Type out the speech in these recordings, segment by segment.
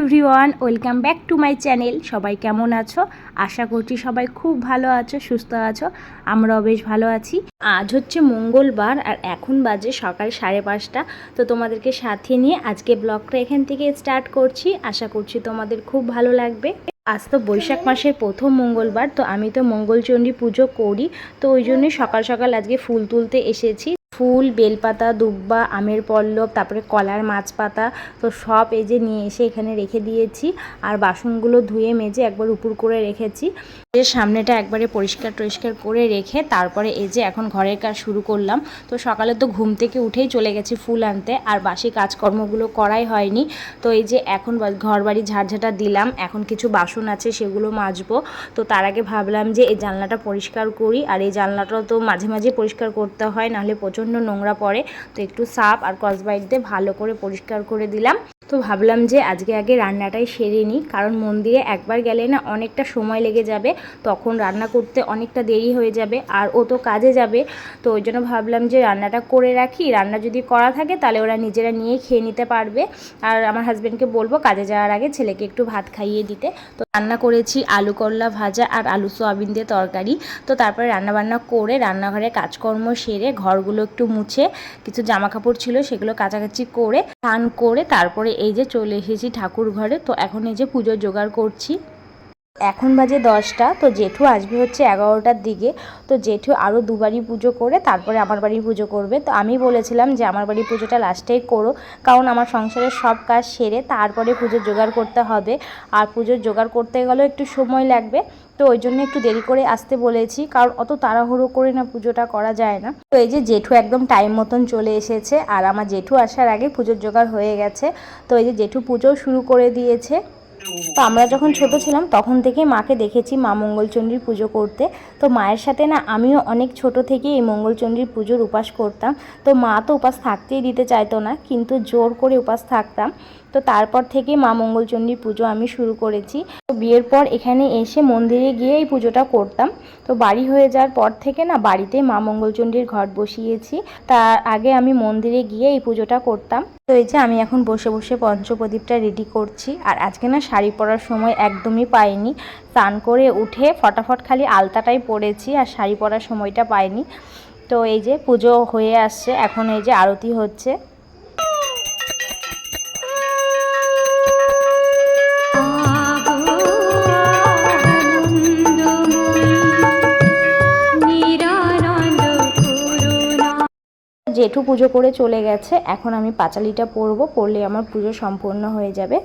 Everyone, welcome back to my channel. সবাই কেমন আছো? আশা করছি সবাই খুব ভালো আছো, সুস্থ আছো। আমরাও বেশ ভালো আছি। আজ হচ্ছে মঙ্গলবার আর এখন বাজে সকাল সাড়ে পাঁচটা। তো তোমাদেরকে সাথে নিয়ে আজকে ব্লগটা এখান থেকে স্টার্ট করছি। আশা করছি তোমাদের খুব ভালো লাগবে। আজ তো বৈশাখ মাসের প্রথম মঙ্গলবার, তো আমি তো মঙ্গলচণ্ডী পুজো করি। তো ওই জন্যই সকাল সকাল আজকে ফুল তুলতে এসেছি। ফুল, বেলপাতা, দুব্বা, আমের পল্লব, তারপরে কলার মাছ পাতা তো সব এই যে নিয়ে এসে এখানে রেখে দিয়েছি। আর বাসনগুলো ধুয়ে, মেজে একবার উপর করে রেখেছি। এর সামনেটা একবারে পরিষ্কার টরিষ্কার করে রেখে তারপরে এই যে এখন ঘরের কাজ শুরু করলাম। তো সকালে তো ঘুম থেকে উঠেই চলে গেছি ফুল আনতে, আর বাসি কাজকর্মগুলো করাই হয়নি। তো এই যে এখন ঘর বাড়ি ঝাড়ঝাটা দিলাম, এখন কিছু বাসন আছে সেগুলো মাজবো। তো তার আগে ভাবলাম যে এই জানলাটা পরিষ্কার করি, আর এই জানলাটাও তো মাঝে মাঝে পরিষ্কার করতে হয়, নাহলে প্রচণ্ড নোংরা পড়ে তো একটু সাপ আর কসবাইট দিয়ে ভালো করে পরিষ্কার করে দিলাম। তো ভাবলাম যে আজকে আগে রান্নাটাই সেরে নিই, কারণ মন্দিরে একবার গেলে না অনেকটা সময় লেগে যাবে, তখন রান্না করতে অনেকটা দেরি হয়ে যাবে আর ও তো কাজে যাবে। তো ওই জন্য ভাবলাম যে রান্নাটা করে রাখি, রান্না যদি করা থাকে তাহলে ওরা নিজেরা নিয়ে খেয়ে নিতে পারবে। আর আমার হাজব্যান্ডকে বলব কাজে যাওয়ার আগে ছেলেকে একটু ভাত খাইয়ে দিতে। তো রান্না করেছি আলু করলা ভাজা আর আলু সোয়াবিন দিয়ে তরকারি। তো তারপরে রান্নাবান্না করে রান্নাঘরে কাজকর্ম সেরে ঘরগুলো একটু মুছে, কিছু জামা কাপড় ছিল সেগুলো কাচাকাচি করে, স্নান করে তারপরে এই যে চলে এসেছি ঠাকুর ঘরে তো এখন এই যে পুজোর জোগাড় করছি। এখন বাজে দশটা, তো জেঠু আসবে হচ্ছে এগারোটার দিকে। তো জেঠু আরও দুবারই পুজো করে, তারপরে আমার বাড়ি পুজো করবে। তো আমি বলেছিলাম যে, আমার বাড়ির পুজোটা লাস্টেই করো, কারণ আমার সংসারের সব কাজ সেরে তারপরে পুজোর জোগাড় করতে হবে। আর পুজোর জোগাড় করতে গেলেও একটু সময় লাগবে। তো ওই জন্য একটু দেরি করে আসতে বলেছি, কারণ অত তাড়াহুড়ো করে না পুজোটা করা যায় না। তো এই যে জেঠু একদম টাইম মতন চলে এসেছে, আর আমার জেঠু আসার আগে পুজোর জোগাড় হয়ে গেছে। তো এই যে জেঠু পুজো শুরু করে দিয়েছে। তো আমরা যখন ছোট ছিলাম তখন থেকে মাকে দেখেছি মা মঙ্গলচণ্ডীর পুজো করতে। তো মায়ের সাথে না আমিও অনেক ছোট থেকে এই মঙ্গলচণ্ডীর পুজোর উপাস করতাম। তো মা তো উপাস থাকতেই দিতে চাইতো না, কিন্তু জোর করে উপাস থাকতাম। তো তারপর থেকে মা মঙ্গলচণ্ডীর পুজো আমি শুরু করেছি। তো বিয়ের পর এখানে এসে মন্দিরে গিয়ে এই পুজোটা করতাম। তো বাড়ি হয়ে যাওয়ার পর থেকে না বাড়িতে মা মঙ্গলচণ্ডীর ঘট বসিয়েছি। তার আগে আমি মন্দিরে গিয়ে এই পুজোটা করতাম। তো এই যে আমি এখন বসে বসে পঞ্চপ্রদীপটা রেডি করছি। আর আজকে না শাড়ি পরার সময় একদমই পাইনি। স্নান করে উঠে ফটাফট খালি আলতাটাই পরেছি আর শাড়ি পরার সময়টা পাইনি। তো এই যে পুজো হয়ে আসছে, এখন এই যে আরতি হচ্ছে। জেঠু পুজো করে চলে গেছে, এখন আমি পাঁচালিটা পরবো, পরলে আমার পুজো সম্পূর্ণ হয়ে যাবে।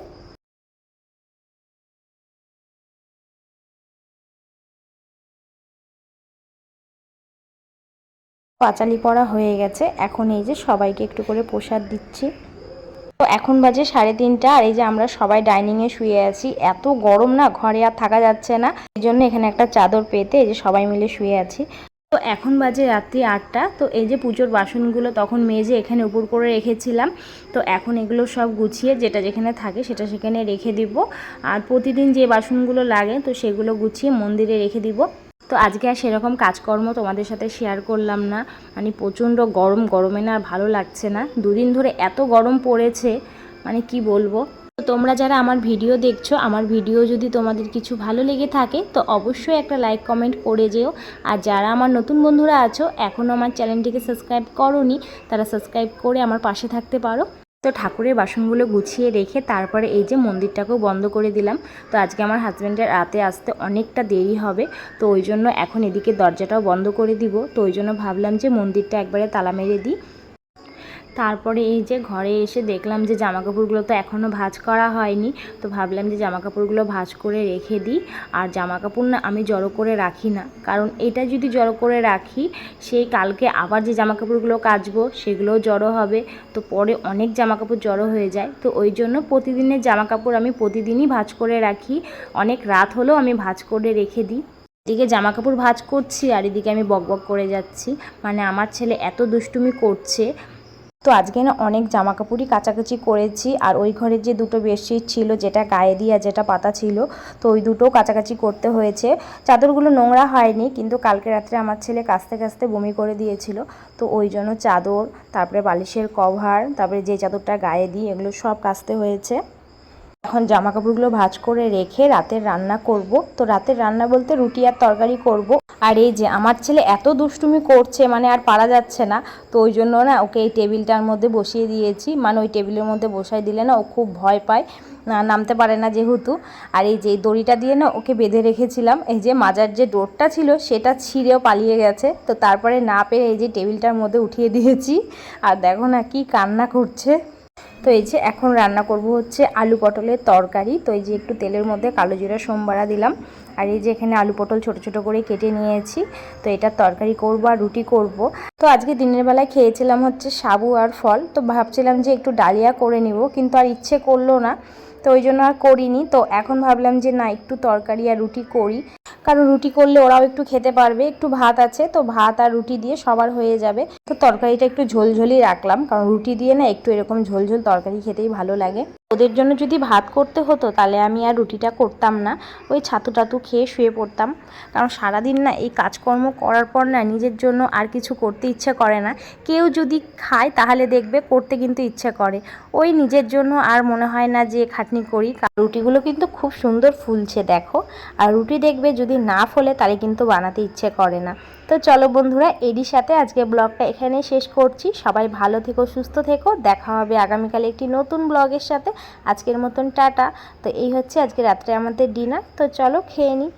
পাঁচালি পড়া হয়ে গেছে। এখন এই যে সবাইকে একটু করে প্রসাদ দিচ্ছি। তো এখন বাজে সাড়ে তিনটা আর এই যে আমরা সবাই ডাইনিংয়ে শুয়ে আছি। এত গরম না, ঘরে আর থাকা যাচ্ছে না। এই জন্য এখানে একটা চাদর পেতে এই যে সবাই মিলে শুয়ে আছি। তো এখন বাজে রাত্রি আটটা। তো এই যে পুজোর বাসনগুলো তখন মেজে এখানে উপর করে রেখেছিলাম। তো এখন এগুলো সব গুছিয়ে যেটা যেখানে থাকে সেটা সেখানে রেখে দিব। আর প্রতিদিন যে বাসনগুলো লাগে তো সেগুলো গুছিয়ে মন্দিরে রেখে দিব। তো আজকে আর সেরকম কাজকর্ম তোমাদের সাথে শেয়ার করলাম না। মানে প্রচণ্ড গরম, গরমে না ভালো লাগছে না। দুদিন ধরে এত গরম পড়েছে মানে কি বলব? তো তোমরা যারা আমার ভিডিও দেখছ, আমার ভিডিও যদি তোমাদের কিছু ভালো লেগে থাকে, তো অবশ্যই একটা লাইক কমেন্ট করে যেও। আর যারা আমার নতুন বন্ধুরা আছো এখনও আমার চ্যানেলটিকে সাবস্ক্রাইব করোনি, তারা সাবস্ক্রাইব করে আমার পাশে থাকতে পারো। তো ঠাকুরের বাসনগুলো গুছিয়ে রেখে তারপরে এই যে মন্দিরটাকেও বন্ধ করে দিলাম। তো আজকে আমার হাজব্যান্ডের রাতে আসতে অনেকটা দেরি হবে। তো ওই জন্য এখন এদিকে দরজাটাও বন্ধ করে দিব। তো ওই জন্য ভাবলাম যে মন্দিরটা একবারে তালা মেরে দিই। তারপরে এই যে ঘরে এসে দেখলাম যে জামা কাপড়গুলো তো এখনও ভাজ করা হয়নি, তো ভাবলাম যে জামা কাপড়গুলো ভাঁজ করে রেখে দিই। আর জামা কাপড় না আমি জড়ো করে রাখি না। কারণ এটা যদি জড়ো করে রাখি সেই কালকে আবার যে জামা কাপড়গুলো কাচবো, সেগুলোও জড়ো হবে। তো পরে অনেক জামা কাপড় জড়ো হয়ে যায়। তো ওই জন্য প্রতিদিনের জামা কাপড় আমি প্রতিদিনই ভাজ করে রাখি। অনেক রাত হলেও আমি ভাজ করে রেখে দিই। এদিকে জামা কাপড় ভাঁজ করছি, আর এদিকে আমি বকবক করে যাচ্ছি। মানে আমার ছেলে এত দুষ্টুমি করছে তো আজকে না অনেক জামা কাপড়ই কাচাকুচি করেছি আর ওই ঘরের যে দুটো বেডশিট ছিল, যেটা গায়ে দিয়ে আর যেটা পাতা ছিল, তো ওই দুটোও কাচাকাচি করতে হয়েছে। চাদরগুলো নোংরা হয়নি, কিন্তু কালকে রাত্রে আমার ছেলে কাস্তে কাস্তে বমি করে দিয়েছিল। তো ওই জন্য চাদর, তারপরে বালিশের কভার, তারপরে যে চাদরটা গায়ে দিই, এগুলো সব কাচতে হয়েছে। এখন জামা কাপড়গুলো ভাজ করে রেখে রাতের রান্না করব। তো রাতের রান্না বলতে রুটি আর তরকারি করব। আর এই যে আমার ছেলে এত দুষ্টুমি করছে মানে আর পারা যাচ্ছে না। তো ওই জন্য না ওকে এই টেবিলটার মধ্যে বসিয়ে দিয়েছি। মানে ওই টেবিলের মধ্যে বসাই দিলে না ও খুব ভয় পায়। নামতে পারে না যেহেতু। আর এই যে দড়িটা দিয়ে না ওকে বেঁধে রেখেছিলাম, এই যে মাজার যে ডোরটা ছিল সেটা ছিঁড়েও পালিয়ে গেছে। তো তারপরে না পেরে এই যে টেবিলটার মধ্যে উঠিয়ে দিয়েছি। আর দেখো না কি কান্না করছে। তো এই যে এখন রান্না করব হচ্ছে আলু পটলের তরকারি। তো এই যে একটু তেলের মধ্যে কালো জিরা, সোমবারা দিলাম। আর এই যে এখানে আলু পটল ছোট ছোট করে কেটে নিয়েছি। তো এটা তরকারি করব আর রুটি করব। তো আজকে দিনের বেলায় খেয়েছিলাম হচ্ছে সাবু আর ফল। তো ভাবছিলাম যে একটু ডালিয়া করে নিব, কিন্তু আর ইচ্ছে করল না। তো ওই জন্য আর করিনি। তো এখন ভাবলাম যে না, একটু তরকারি আর রুটি করি। কারণ রুটি করলে ওরাও একটু খেতে পারবে, একটু ভাত আছে, তো ভাত আর রুটি দিয়ে সবার হয়ে যাবে। তো তরকারিটা একটু ঝোলঝোলই রাখলাম, কারণ রুটি দিয়ে না একটু এরকম ঝোলঝোল তরকারি খেতেই ভালো লাগে। ওদের জন্য যদি ভাত করতে হতো, তাহলে আমি আর রুটিটা করতাম না। ওই ছাতু টাতু খেয়ে শুয়ে পড়তাম। কারণ সারাদিন না এই কাজকর্ম করার পর না নিজের জন্য আর কিছু করতে ইচ্ছে করে না। কেউ যদি খায়, তাহলে দেখবে করতে কিন্তু ইচ্ছে করে। ওই নিজের জন্য আর মনে হয় না যে খাটনি করি। রুটিগুলো কিন্তু খুব সুন্দর ফুলছে, দেখো। আর রুটি দেখবে যদি না ফোলে, তাহলে কিন্তু বানাতে ইচ্ছে করে না। তো চলো বন্ধুরা, এরই সাথে আজকে ব্লগটা এখানে শেষ করছি। সবাই ভালো থেকো, সুস্থ থেকো। দেখা হবে আগামীকাল একটি নতুন ব্লগের সাথে। আজকের মতন টাটা। তো এই হচ্ছে আজকে রাত্রে আমাদের ডিনার। তো চলো খেয়ে নিই।